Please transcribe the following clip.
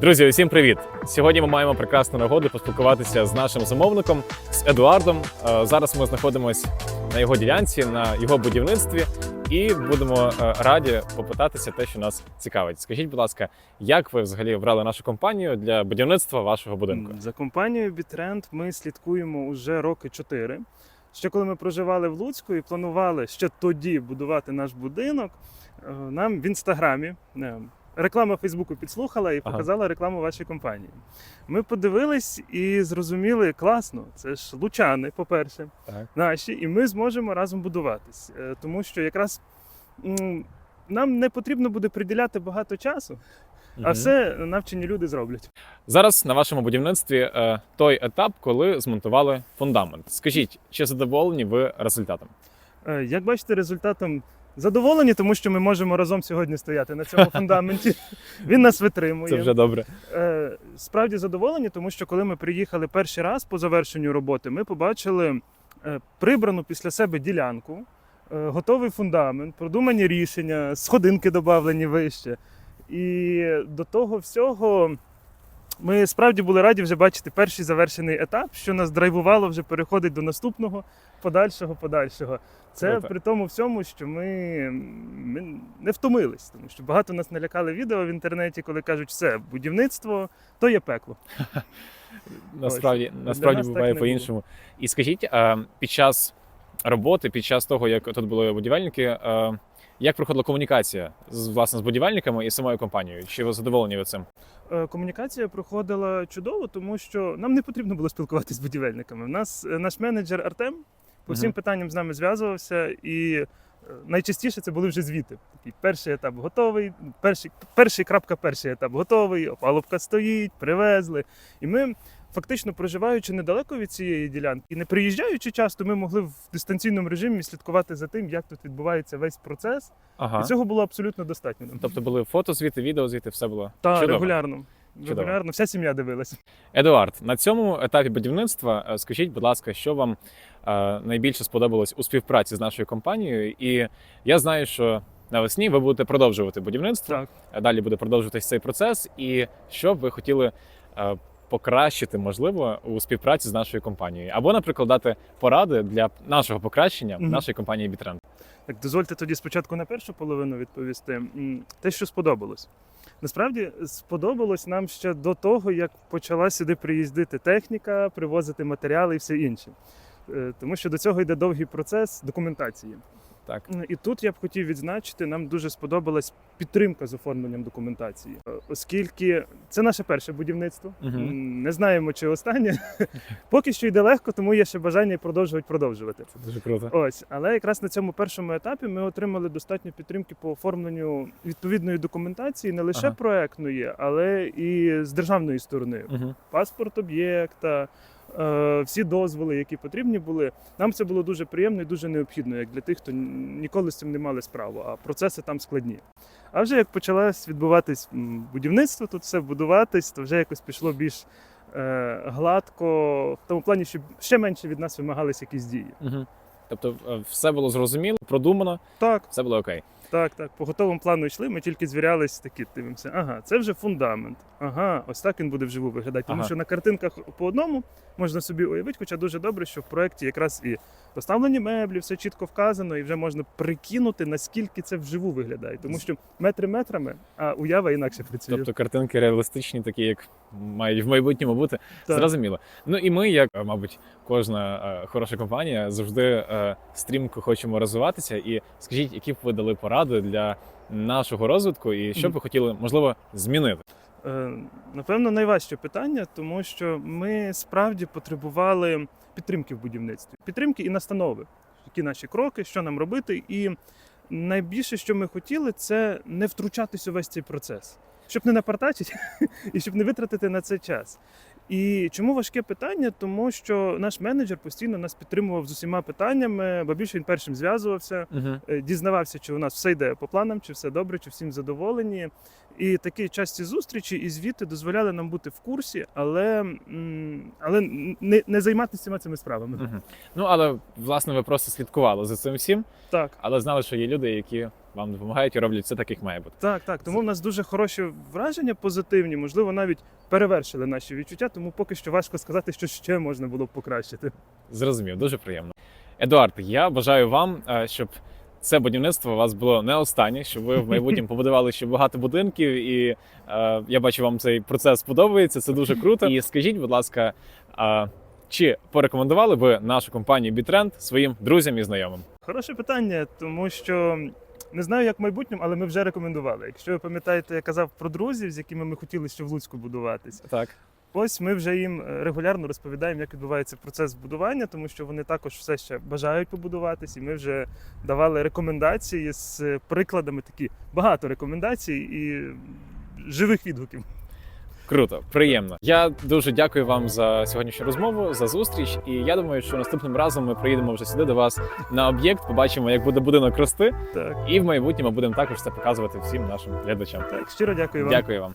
Друзі, усім привіт! Сьогодні ми маємо прекрасну нагоду поспілкуватися з нашим замовником з Едуардом. Е, Зараз ми знаходимося на його ділянці, на його будівництві, і будемо е, раді попитатися те, що нас цікавить. Скажіть, будь ласка, як ви взагалі обрали нашу компанію для будівництва вашого будинку? За компанією Бітрend ми слідкуємо уже роки чотири. Ще коли ми проживали в Луцьку і планували ще тоді будувати наш будинок, е, нам в інстаграмі реклама Фейсбуку підслухала і Ага. показала рекламу вашої компанії. Ми подивились і зрозуміли, класно, це ж лучани, по-перше, наші, і ми зможемо разом будуватись. Е, Тому що якраз нам не потрібно буде приділяти багато часу, а все навчені люди зроблять. Зараз на вашому будівництві е, той етап, коли змонтували фундамент. Скажіть, чи задоволені ви результатом? Е, Як бачите, результатом задоволені, тому що ми можемо разом сьогодні стояти на цьому фундаменті. Він нас витримує. Це вже добре. Е, Справді задоволені, тому що коли ми приїхали перший раз по завершенню роботи, ми побачили е, прибрану після себе ділянку, е, готовий фундамент, продумані рішення, сходинки додавлені вище. І до того всього. Ми справді були раді вже бачити перший завершений етап, що нас драйвувало вже переходить до наступного, подальшого, подальшого. Це Круто. при тому всьому, що ми, ми не втомились, тому що багато нас налякали відео в інтернеті, коли кажуть, все, будівництво то є пекло. Насправді, насправді буває по-іншому. І скажіть, під час роботи, під час того, як тут були будівельники, як проходила комунікація з власне з будівельниками і самою компанією? Чи ви задоволені ви цим? Е, Комунікація проходила чудово, тому що нам не потрібно було спілкуватися з будівельниками. У нас е, наш менеджер Артем по всім Мгм. питанням з нами зв'язувався, і найчастіше це були вже звіти. Такий перший етап готовий, перший, перший крапка, перший етап готовий, опалубка стоїть, привезли. І ми. Фактично проживаючи недалеко від цієї ділянки і не приїжджаючи часто, ми могли в дистанційному режимі слідкувати за тим, як тут відбувається весь процес. Ага. І цього було абсолютно достатньо. Тобто були фотозвіти, відеозвіти, все було Та чудово. регулярно. Чудово. Регулярно, вся сім'я дивилася. Едуард, на цьому етапі будівництва е, скажіть, будь ласка, що вам найбільше сподобалось у співпраці з нашою компанією? І я знаю, що навесні ви будете продовжувати будівництво. Так. Далі буде продовжуватись цей процес. І що б ви хотіли покращити, можливо, у співпраці з нашою компанією, або, наприклад, дати поради для нашого покращення Мгм. нашої компанії Бітрен. Так, дозвольте тоді спочатку на першу половину відповісти. Те, що сподобалось. Насправді сподобалось нам ще до того, як почала сюди приїздити техніка, привозити матеріали і все інше. Е, Тому що до цього йде довгий процес документації. Так. І тут я б хотів відзначити, нам дуже сподобалась підтримка з оформленням документації, Е, оскільки це наше перше будівництво. М, Не знаємо, чи останнє. Поки що йде легко, тому є ще бажання продовжувати продовжувати. Це дуже круто. Ось, але якраз на цьому першому етапі ми отримали достатньо підтримки по оформленню відповідної документації, не лише Ага. проектної, але і з державної сторони. Угу. Паспорт об'єкта, е, всі дозволи, які потрібні були. Нам це було дуже приємно і дуже необхідно, як для тих, хто ніколи з цим не мали справу, а процеси там складні. А вже як почалось відбуватись будівництво, тут все будуватись, то вже якось пішло більш е, гладко, в тому плані, що ще менше від нас вимагались якісь дії. Угу. Тобто е, все було зрозуміло, продумано, Так, все було окей. Так, так. По готовому плану йшли, ми тільки звірялись такі, дивимося. Ага, це вже фундамент. Ага, ось так він буде вживу виглядати. Тому Ага. що на картинках по одному можна собі уявити, хоча дуже добре, що в проєкті якраз і поставлені меблі, все чітко вказано, і вже можна прикинути, наскільки це вживу виглядає. Тому що метри метрами, а уява інакше працює. Тобто картинки реалістичні, такі як мають в майбутньому бути. Так. Зрозуміло. Ну і ми, як е, мабуть, кожна е, хороша компанія, завжди е, стрімко хочемо розвиватися. І скажіть, які б ви дали поради для нашого розвитку, і що б ви хотіли можливо змінити? Е, Напевно, найважче питання, тому що ми справді потребували підтримки в будівництві, підтримки і настанови, які наші кроки, що нам робити. І найбільше, що ми хотіли, це не втручатись у весь цей процес, щоб не напартачити і щоб не витратити на це час. І чому важке питання? Тому що наш менеджер постійно нас підтримував з усіма питаннями, бо більше він першим зв'язувався е, дізнавався, чи у нас все йде по планам, чи все добре, чи всім задоволені. І такі часті зустрічі і звіти дозволяли нам бути в курсі, але, але не, не займатися цими цими справами. Угу. Ну але власне ви просто слідкували за цим всім, Так, але знали, що є люди, які вам допомагають і роблять все так, як має бути. Так, так. Тому в нас дуже хороші враження, позитивні, можливо, навіть перевершили наші відчуття, тому поки що важко сказати, що ще можна було б покращити. Зрозумів, дуже приємно. Едуард, я бажаю вам, е, щоб це будівництво у вас було не останнє, щоб ви в майбутньому побудували ще багато будинків, і е, я бачу, вам цей процес подобається. Це дуже круто. І скажіть, будь ласка, е, чи порекомендували ви нашу компанію Бітрend своїм друзям і знайомим? Хороше питання, тому що не знаю, як в майбутньому, але ми вже рекомендували. Якщо ви пам'ятаєте, я казав про друзів, з якими ми хотіли ще в Луцьку будуватися. Так, Ось ми вже їм е, регулярно розповідаємо, як відбувається процес будування, тому що вони також все ще бажають побудуватись, і ми вже давали рекомендації з прикладами, такі багато рекомендацій і живих відгуків. Круто, приємно. Я дуже дякую вам за сьогоднішню розмову, за зустріч. І я думаю, що наступним разом ми приїдемо вже сюди до вас на об'єкт, побачимо, як буде будинок рости. Так, І в майбутньому будемо також це показувати всім нашим глядачам. так, щиро дякую вам. Дякую вам.